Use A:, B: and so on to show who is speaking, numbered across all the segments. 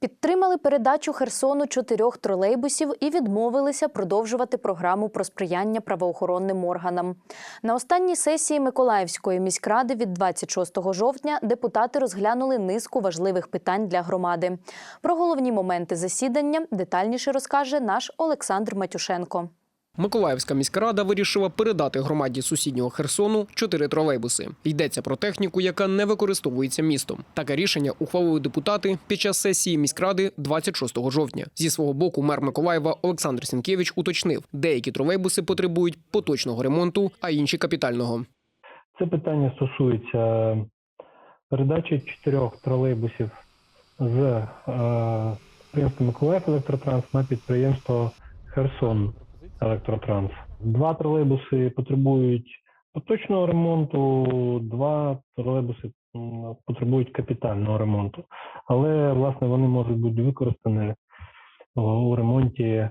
A: Підтримали передачу Херсону чотирьох тролейбусів і відмовилися продовжувати програму про сприяння правоохоронним органам. На останній сесії Миколаївської міськради від 26 жовтня депутати розглянули низку важливих питань для громади. Про головні моменти засідання детальніше розкаже наш Олександр Матюшенко.
B: Миколаївська міська рада вирішила передати громаді сусіднього Херсону чотири тролейбуси. Йдеться про техніку, яка не використовується містом. Таке рішення ухвалили депутати під час сесії міськради 26 жовтня. Зі свого боку, мер Миколаєва Олександр Сінкевич уточнив, деякі тролейбуси потребують поточного ремонту, а інші капітального.
C: Це питання стосується передачі чотирьох тролейбусів з е, підприємства Миколаїв Електротранс на підприємство Херсон Електротранс. Два тролейбуси потребують поточного ремонту, два тролейбуси потребують капітального ремонту. Але власне вони можуть бути використані у ремонті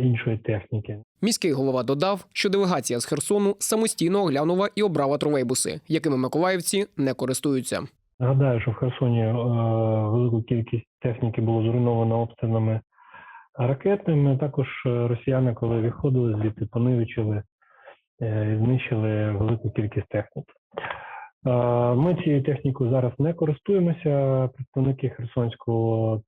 C: іншої техніки.
B: Міський голова додав, що делегація з Херсону самостійно оглянула і обрала тролейбуси, якими миколаївці не користуються.
C: Нагадаю, що в Херсоні е, велику кількість техніки було зруйновано обстрілами ракетними. Також е, росіяни, коли виходили звідти, понивечили е, знищили велику кількість техніки. Е, Ми цією технікою зараз не користуємося. Представники Херсонського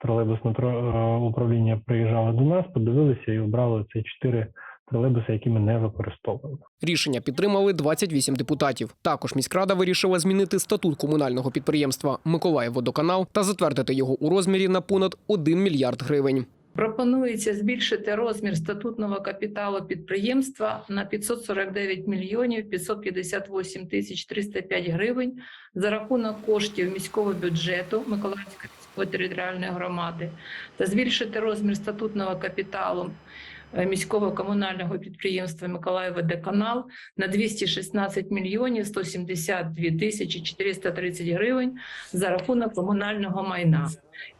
C: тролейбусного управління приїжджали до нас, подивилися і обрали ці чотири тролейбуси, які ми не використовуємо.
B: Рішення підтримали 28 депутатів. Також міськрада вирішила змінити статут комунального підприємства Миколаївводоканал та затвердити його у розмірі на понад 1 мільярд гривень.
D: Пропонується збільшити розмір статутного капіталу підприємства на 549 мільйонів 558 тисяч 305 гривень за рахунок коштів міського бюджету Миколаївської міської територіальної громади та збільшити розмір статутного капіталу міського комунального підприємства Миколаївводоканал на 216 мільйонів 172 тисячі 430 гривень за рахунок комунального майна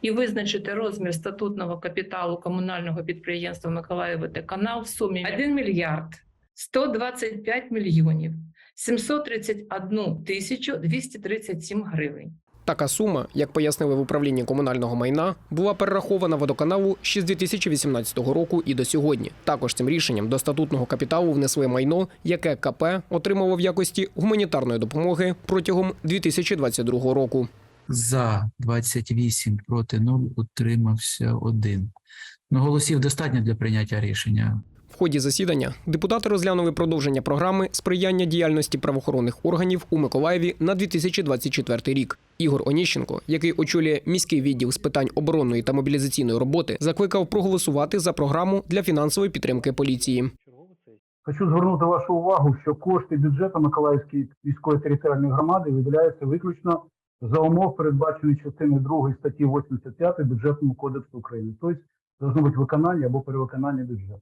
D: і визначити розмір статутного капіталу комунального підприємства Миколаївводоканал в сумі 1 мільярд 125 мільйонів 731 тисячу 237 гривень.
B: Така сума, як пояснили в управлінні комунального майна, була перерахована водоканалу ще з 2018 року і до сьогодні. Також цим рішенням до статутного капіталу внесли майно, яке КП отримало в якості гуманітарної допомоги протягом 2022 року.
E: За 28 проти 0 утримався один. Ну, голосів достатньо для прийняття рішення.
B: В ході засідання депутати розглянули продовження програми сприяння діяльності правоохоронних органів у Миколаєві на 2024 рік. Ігор Оніщенко, який очолює міський відділ з питань оборонної та мобілізаційної роботи, закликав проголосувати за програму для фінансової підтримки поліції.
F: Хочу звернути вашу увагу, що кошти бюджету Миколаївської міської територіальної громади виділяються виключно за умов, передбачених частиною 2 статті 85 Бюджетного кодексу України. Тобто, должно бути виконання або перевиконання бюджету.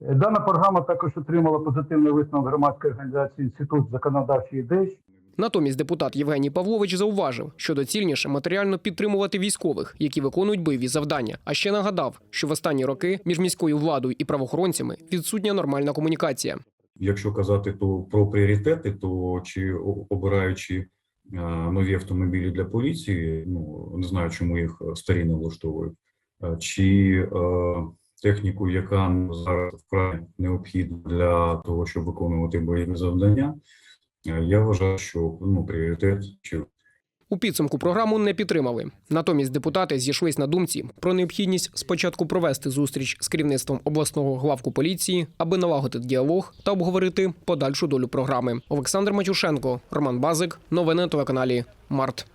F: Дана програма також отримала позитивний висновок громадської організації Інститут законодавчої ідей,
B: Натомість депутат Євгеній Павлович зауважив, що доцільніше матеріально підтримувати військових, які виконують бойові завдання. А ще нагадав, що в останні роки між міською владою і правоохоронцями відсутня нормальна комунікація.
G: Якщо казати то про пріоритети, то чи обираючи е, нові автомобілі для поліції, ну не знаю, чому їх старі не влаштовують, е, чи е, техніку, яка зараз вкрай необхідна для того, щоб виконувати бойові завдання, е, я вважаю, що ну пріоритет чи
B: У підсумку програму не підтримали. Натомість депутати зійшлись на думці про необхідність спочатку провести зустріч з керівництвом обласного главку поліції, аби налагодити діалог та обговорити подальшу долю програми. Олександр Матюшенко, Роман Базик, новини на телеканалі Март.